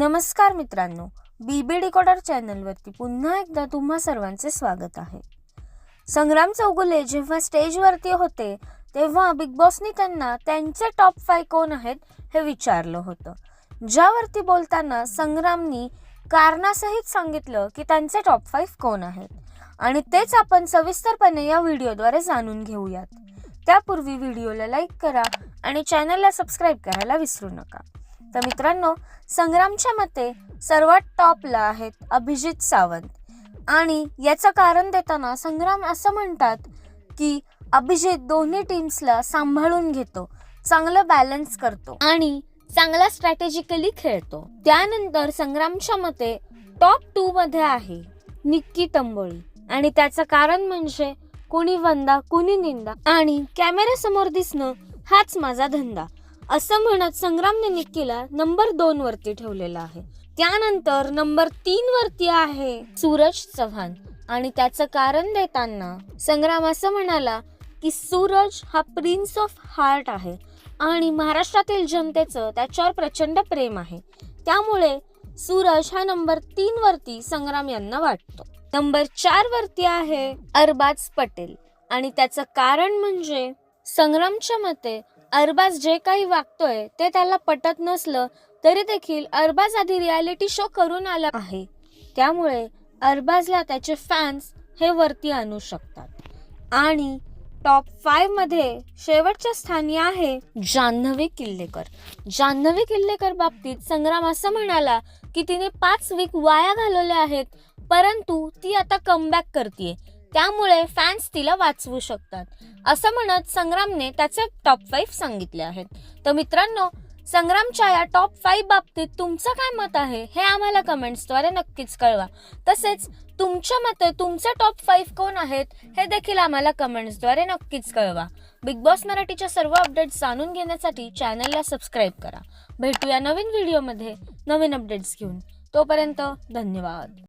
नमस्कार मित्रांनो बीबी डिकोडर चॅनलवरती पुन्हा एकदा तुम्हा सर्वांचे स्वागत आहे. संग्राम चौगुले जेव्हा स्टेजवरती होते तेव्हा बिग बॉसनी त्यांना त्यांचे टॉप फाय कोण आहेत हे विचारलं होतं. ज्यावरती बोलताना संग्रामनी कारणासहित सांगितलं की त्यांचे टॉप फाईव्ह कोण आहेत. आणि तेच आपण सविस्तरपणे या व्हिडिओद्वारे जाणून घेऊयात. त्यापूर्वी व्हिडिओला लाईक करा आणि चॅनलला सबस्क्राईब करायला विसरू नका. तर मित्रांनो संग्रामच्या मते सर्वात टॉपला आहेत अभिजित सावंत. आणि याचं कारण देताना संग्राम असं म्हणतात की अभिजित दोन्ही टीम्सला सांभाळून घेतो चांगलं बॅलन्स करतो आणि चांगला स्ट्रॅटेजिकली खेळतो. त्यानंतर संग्रामच्या मते टॉप टू मध्ये आहे निक्की तंबोळी. आणि त्याचं कारण म्हणजे कुणी वंदा कुणी निंदा. आणि कॅमेऱ्यासमोर दिसणं हाच माझा धंदा. असं म्हणत संग्रामने केला नंबर दोन वरती ठेवलेला आहे. त्यानंतर नंबर तीन वरती आहे सूरज चव्हाण. आणि त्याचं कारण देताना संग्राम असं म्हणाला की सूरज हा प्रिन्स ऑफ हार्ट आहे. आणि महाराष्ट्रातील जनतेचं त्याच्यावर प्रचंड प्रेम आहे. त्यामुळे सूरज हा नंबर तीन वरती संग्राम यांना वाटतो. नंबर चार वरती आहे अरबाज पटेल. आणि त्याचं कारण म्हणजे संग्रामच्या मते अरबाज जे काही वागतोय ते त्याला पटत नसलं तरी देखील अरबाज आधी रियालिटी शो करून आला आहे. त्यामुळे अरबाजला त्याचे फॅन्स हे वरती आणू शकतात. आणि टॉप फाईव्हमध्ये शेवटच्या स्थानी आहे जान्हवी किल्लेकर. जान्हवी किल्लेकर बाबतीत संग्राम असं म्हणाला की तिने पाच वीक वाया घालवले आहेत परंतु ती आता कमबॅक करते त्यामुळे फॅन्स तिला वाचवू शकतात. असं म्हणत संग्रामने त्याचे टॉप फाईव्ह सांगितले आहेत. तर मित्रांनो संग्रामच्या या टॉप फाईव्ह बाबतीत तुमचं काय मत आहे हे आम्हाला कमेंट्सद्वारे नक्कीच कळवा. तसेच तुमच्या मते तुमचे टॉप फाईव्ह कोण आहेत हे देखील आम्हाला कमेंट्सद्वारे नक्कीच कळवा. बिग बॉस मराठीच्या सर्व अपडेट्स जाणून घेण्यासाठी चॅनलला सबस्क्राईब करा. भेटूया नवीन व्हिडिओमध्ये नवीन अपडेट्स घेऊन. तोपर्यंत धन्यवाद.